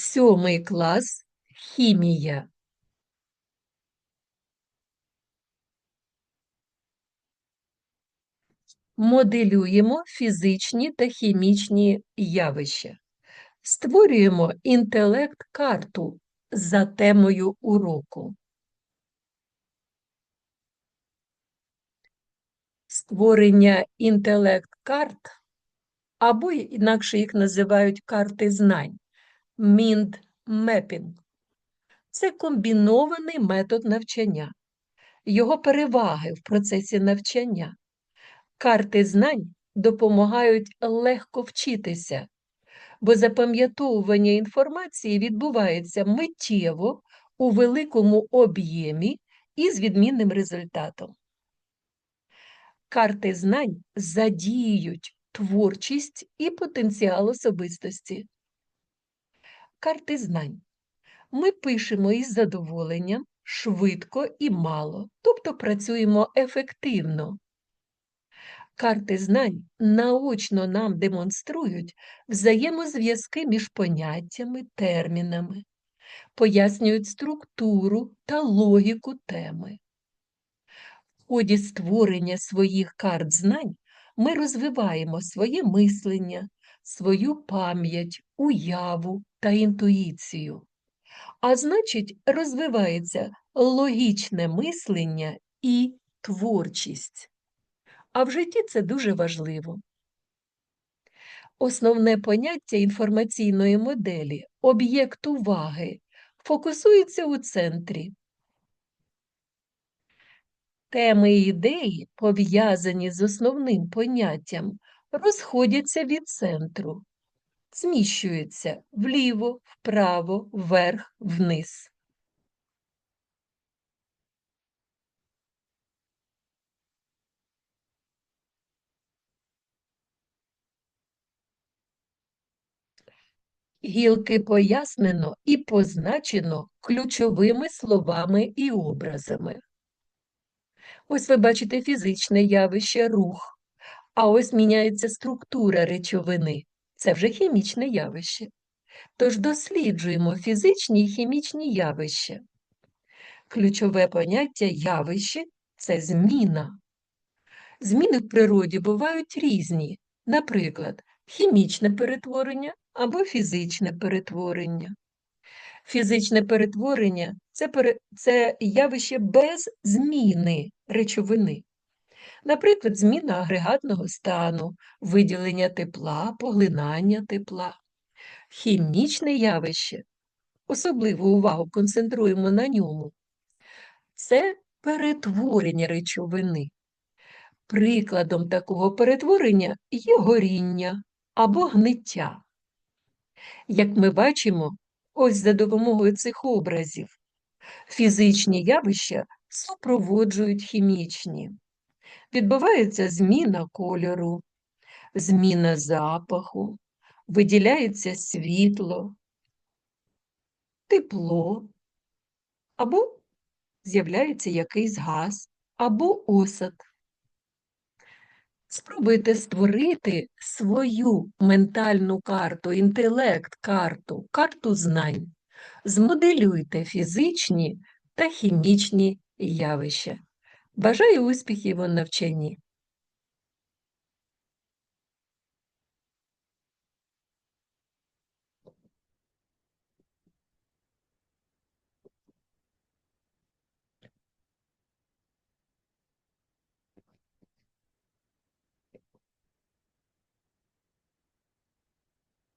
Сьомий клас хімія. Моделюємо фізичні та хімічні явища. Створюємо інтелект-карту за темою уроку. Створення інтелект-карт або інакше їх називають карти знань Mind-Mapping. Це комбінований метод навчання, його переваги в процесі навчання. Карти знань допомагають легко вчитися, бо запам'ятовування інформації відбувається миттєво у великому об'ємі і з відмінним результатом. Карти знань задіюють творчість і потенціал особистості. Карти знань. Ми пишемо із задоволенням, швидко і мало, тобто працюємо ефективно. Карти знань наочно нам демонструють взаємозв'язки між поняттями, термінами, пояснюють структуру та логіку теми. В ході створення своїх карт знань ми розвиваємо своє мислення, свою пам'ять, уяву та інтуїцію. А значить, розвивається логічне мислення і творчість. А в житті це дуже важливо. Основне поняття інформаційної моделі, об'єкт уваги, фокусується у центрі. Теми і ідеї, пов'язані з основним поняттям, розходяться від центру, зміщуються вліво, вправо, вверх, вниз. Гілки пояснено і позначено ключовими словами і образами. Ось ви бачите фізичне явище рух, а ось міняється структура речовини. Це вже хімічне явище. Тож досліджуємо фізичні і хімічні явища. Ключове поняття явище це зміна. Зміни в природі бувають різні, наприклад, хімічне перетворення або фізичне перетворення. Фізичне перетворення це, явище без зміни речовини. Наприклад, зміна агрегатного стану, виділення тепла, поглинання тепла. Хімічне явище, особливу увагу концентруємо на ньому, це перетворення речовини. Прикладом такого перетворення є горіння або гниття. Як ми бачимо, ось за допомогою цих образів фізичні явища супроводжують хімічні. Відбувається зміна кольору, зміна запаху, виділяється світло, тепло, або з'являється якийсь газ, або осад. Спробуйте створити свою ментальну карту, інтелект-карту, карту знань. Змоделюйте фізичні та хімічні явища. Бажаю успіхів у навчанні!